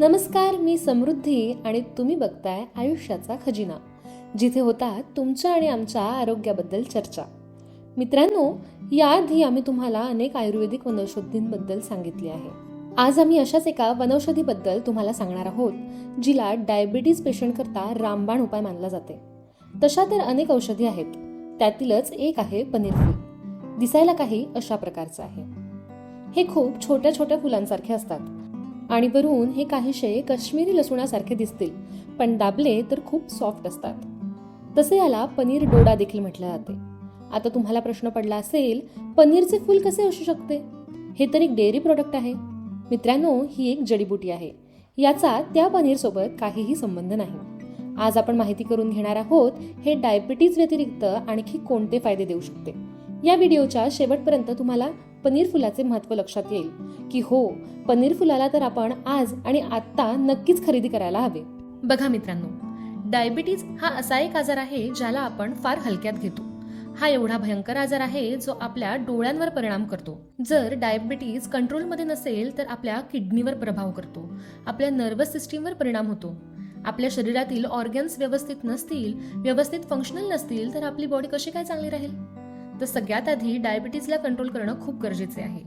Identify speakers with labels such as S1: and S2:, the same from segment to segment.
S1: नमस्कार मी समृद्धी आणि तुम्ही बघताय आयुष्याचा खजिना जिथे होतात तुमच्या आणि आमच्या आरोग्याबद्दल चर्चा. मित्रांनो याआधी आम्ही तुम्हाला अनेक आयुर्वेदिक वनौषधींबद्दल सांगितले आहे. आज आम्ही अशाच एका वनौषधीबद्दल तुम्हाला सांगणार आहोत जिला डायबिटीज पेशंट करता रामबाण उपाय मानला जाते. तशा तर अनेक औषधी आहेत त्यातीलच एक आहे पनीर फूल. दिसायला काही अशा प्रकारचं आहे. हे खूप छोट्या छोट्या फुलांसारखे असतात. आणि वरून हे काहीशे काश्मीरी लसुणासारखे दिसतील. पण दाबले तर खूप सॉफ्ट असतात. तसे याला पनीर डोडा देखील म्हटलं जाते. आता तुम्हाला प्रश्न पडला असेल पनीरचे फूल कसे असू शकते? हे तर एक डेअरी प्रोडक्ट आहे. मित्रांनो ही एक जडीबुटी आहे. याचा त्या पनीरसोबत काहीही संबंध नाही. आज आपण माहिती करून घेणार आहोत हे डायबिटीज व्यतिरिक्त आणखी कोणते फायदे देऊ शकते? या व्हिडिओच्या शेवटपर्यंत तुम्हाला पनीर फुलाचे महत्त्व लक्षात येईल. की हो पनीर फुलाला तर आपण आज आणि आत्ता नक्कीच खरेदी करायला हवे. बघा मित्रांनो डायबिटीज हा असा एक आजार आहे ज्याला आपण फार हलक्यात घेतो. हा एवढा भयंकर आजार आहे जो आपल्या डोळ्यांवर परिणाम करतो. जर डायबिटीज कंट्रोलमध्ये नसेल तर आपल्या किडनीवर प्रभाव करतो. आपल्या नर्वस सिस्टीमवर परिणाम होतो. आपल्या शरीरातील ऑर्गन्स व्यवस्थित नसतील व्यवस्थित फंक्शनल नसतील तर आपली बॉडी कशी काय चांगली राहील? तर सगळ्यात आधी डायबिटीजला कंट्रोल करणं खूप गरजेचे आहे.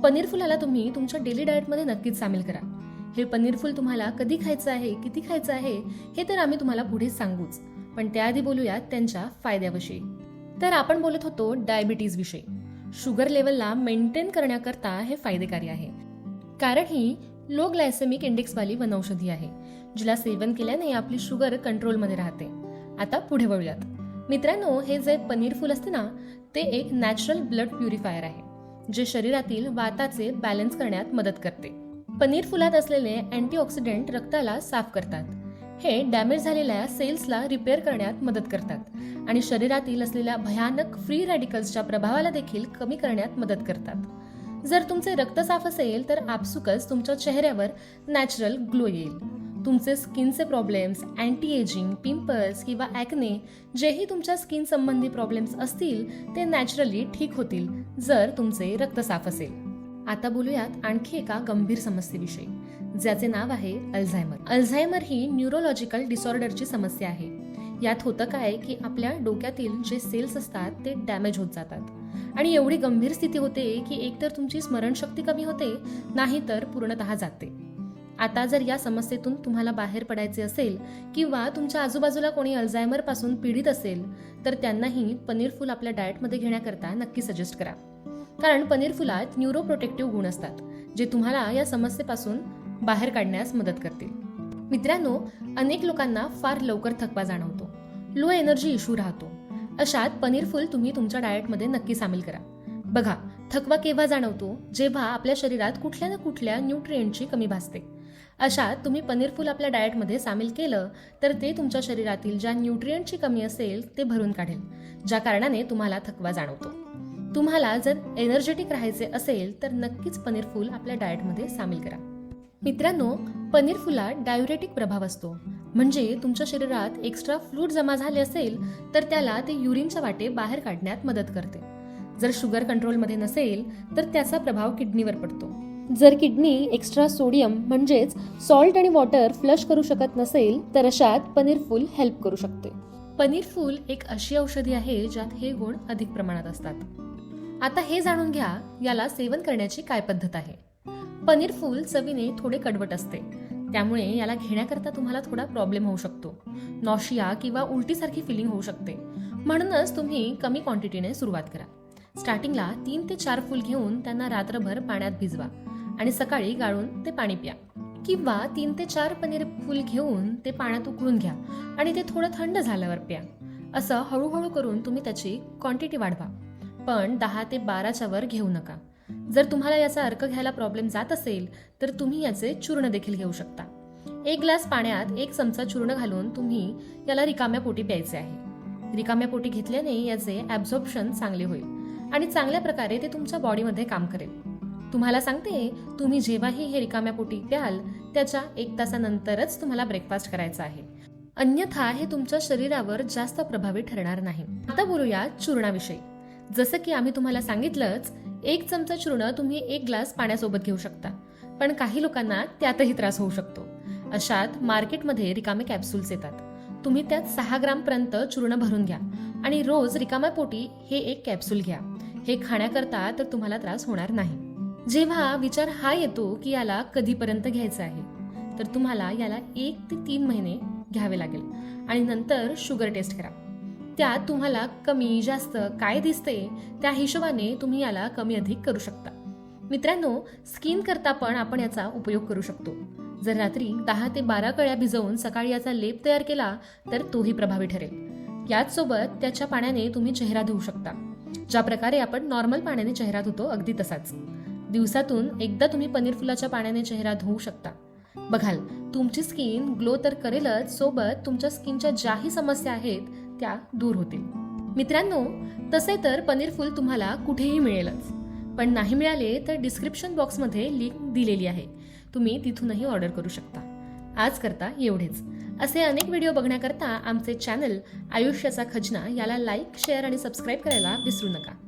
S1: पनीर फुलाला तुम्ही तुमच्या डेली डाएटमध्ये नक्कीच सामील करा. हे पनीर फुल तुम्हाला कधी खायचं आहे किती खायचं आहे हे तर आम्ही तुम्हाला पुढे सांगूच. पण त्याआधी बोलूयात त्यांच्या फायद्याविषयी. तर आपण बोलत होतो डायबिटीज विषयी. शुगर लेवलला मेंटेन करण्याकरता हे फायदेकारी आहे. कारण ही लो ग्लायसेमिक इंडेक्सवाली वनौषधी आहे जिला सेवन केल्याने आपली शुगर कंट्रोलमध्ये राहते. आता पुढे वळूयात. मित्रांनो हे जे पनीर फूल असते ना ते एक नॅचरल ब्लड प्युरिफायर आहे जे शरीरातील वाताचे बॅलन्स करण्यात मदत करते. पनीर फुलात असलेले अँटीऑक्सिडेंट रक्ताला साफ करतात. हे डॅमेज झालेल्या सेल्सला रिपेअर करण्यात मदत करतात आणि शरीरातील असलेल्या भयानक फ्री रॅडिकल्सच्या प्रभावाला देखील कमी करण्यात मदत करतात. जर तुमचे रक्त साफ असेल तर आपसुकच तुमच्या चेहऱ्यावर नॅचरल ग्लो येईल. तुमचे स्किनचे प्रॉब्लेम्स अँटी एजिंग पिंपल्स किंवा ॲक्ने जेही तुमच्या स्किन संबंधी प्रॉब्लेम्स असतील ते नॅचरली ठीक होतील जर तुमचे रक्त साफ असेल. आता बोलूयात आणखी एका गंभीर समस्येविषयी ज्याचे नाव आहे अल्झायमर अल्झायमर ही न्यूरोलॉजिकल डिसऑर्डरची समस्या आहे. यात होतं काय की आपल्या डोक्यातील जे सेल्स असतात ते डॅमेज होत जातात. आणि एवढी गंभीर स्थिती होते की एकतर तुमची स्मरणशक्ती कमी होते नाही तर पूर्णतः जाते. आता जर या समस्येतून तुम्हाला बाहेर पडायचे असेल किंवा तुमच्या आजूबाजूला कोणी अल्झायमरपासून पीडित असेल तर त्यांनाही पनीर फूल आपल्या डाएटमध्ये घेण्याकरता नक्की सजेस्ट करा. कारण पनीर फुलात न्यूरो प्रोटेक्टिव्ह गुण असतात जे तुम्हाला या समस्येपासून बाहेर काढण्यास मदत करतील. मित्रांनो अनेक लोकांना फार लवकर थकवा जाणवतो. लो एनर्जी इश्यू राहतो. अशात पनीर फुल तुम्ही तुमच्या डाएटमध्ये नक्की सामील करा. बघा थकवा केव्हा जाणवतो? जेव्हा आपल्या शरीरात कुठल्या ना कुठल्या न्यूट्रिएंटची कमी भासते. अशा तुम्ही पनीर फूल आपल्या डाएटमध्ये सामील केलं तर ते तुमच्या शरीरातील ज्या न्यूट्रियंटची कमी असेल ते भरून काढेल ज्या कारणाने तुम्हाला थकवा जाणवतो. तुम्हाला जर एनर्जेटिक राहायचे असेल तर नक्कीच पनीर फूल आपल्या डाएटमध्ये सामील करा. मित्रांनो पनीर फुलात डायुरेटिक प्रभाव असतो. म्हणजे तुमच्या शरीरात एक्स्ट्रा फ्लूड जमा झाले असेल तर त्याला ते युरिनच्या वाटे बाहेर काढण्यात मदत करते. जर शुगर कंट्रोलमध्ये नसेल तर त्याचा प्रभाव किडनीवर पडतो. जर किडनी एक्स्ट्रा सोडियम म्हणजेच सॉल्ट आणि वॉटर फ्लश करू शकत नसेल तर अशात पनीर फूल हेल्प करू शकते. पनीर फूल एक अशी औषधी आहे ज्यात हे गुण अधिक प्रमाणात असतात. आता हे जाणून घ्या याला सेवन करण्याची काय पद्धत आहे. पनीर फूल चवीने थोडे कडवट असते. त्यामुळे याला घेण्याकरता तुम्हाला थोडा प्रॉब्लेम होऊ शकतो. नॉशिया किंवा उलटीसारखी फिलिंग होऊ शकते. म्हणूनच तुम्ही कमी क्वांटिटीने सुरुवात करा. स्टार्टिंगला तीन ते चार फूल घेऊन त्यांना रात्रभर पाण्यात भिजवा. आणि सकाळी गाळून ते पाणी प्या. किंवा तीन ते चार पनीर फूल घेऊन ते पाण्यात उकळून घ्या आणि ते थोडं थंड झाल्यावर प्या. असं हळूहळू करून तुम्ही त्याची क्वांटिटी वाढवा. पण दहा ते बाराच्या वर घेऊ नका. जर तुम्हाला याचा अर्क घ्यायला प्रॉब्लेम जात असेल तर तुम्ही याचे चूर्ण देखील घेऊ शकता. एक ग्लास पाण्यात एक चमचा चूर्ण घालून तुम्ही याला रिकाम्या पोटी प्यायचे आहे. रिकाम्या पोटी घेतल्याने याचे ॲब्झॉर्प्शन चांगले होईल आणि चांगल्या प्रकारे ते तुमच्या बॉडीमध्ये काम करेल. तुम्हाला सांगते तुम्ही जेव्हाही हे रिकाम्या पोटी प्याल त्याच्या एक तासानंतरच तुम्हाला ब्रेकफास्ट करायचा आहे. अन्यथा हे तुमच्या शरीरावर जास्त प्रभावी ठरणार नाही. आता बोलूया चूर्णाविषयी. जसं की आम्ही तुम्हाला सांगितलंच एक चमचा चूर्ण तुम्ही एक ग्लास पाण्यासोबत घेऊ शकता. पण काही लोकांना त्यातही त्रास होऊ शकतो. अशात मार्केटमध्ये रिकामे कॅप्सूल्स येतात. तुम्ही त्यात सहा ग्रामपर्यंत चूर्ण भरून घ्या आणि रोज रिकाम्या पोटी हे एक कॅप्सूल घ्या. हे खाण्याकरता तर तुम्हाला त्रास होणार नाही. जेव्हा विचार हा येतो की याला कधीपर्यंत घ्यायचं आहे तर तुम्हाला याला एक ते तीन महिने घ्यावे लागेल. आणि नंतर शुगर टेस्ट करा. त्यात तुम्हाला कमी जास्त काय दिसते त्या हिशोबाने तुम्ही याला कमी अधिक करू शकता. मित्रांनो स्किन करता पण आपण याचा उपयोग करू शकतो. जर रात्री दहा ते बारा कळ्या भिजवून सकाळी याचा लेप तयार केला तर तोही प्रभावी ठरेल. याच सोबत त्याच्या पाण्याने तुम्ही चेहरा धुवू शकता. ज्या प्रकारे आपण नॉर्मल पाण्याने चेहरा धुतो अगदी तसाच. दिवसातून एकदा तुम्ही पनीर फुलाच्या पाण्याने चेहरा धुवू शकता. बघाल तुमची स्किन ग्लो तर करेलच सोबत तुमच्या स्किनच्या ज्याही समस्या आहेत त्या दूर होतील. मित्रांनो तसे तर पनीर फुल तुम्हाला कुठेही मिळेलच. पण नाही मिळाले तर डिस्क्रिप्शन बॉक्समध्ये लिंक दिलेली आहे. तुम्ही तिथूनही ऑर्डर करू शकता. आज करता एवढेच. असे अनेक व्हिडिओ बघण्याकरता आमचे चॅनल आयुष्याचा खजना याला लाईक शेअर आणि सबस्क्राईब करायला विसरू नका.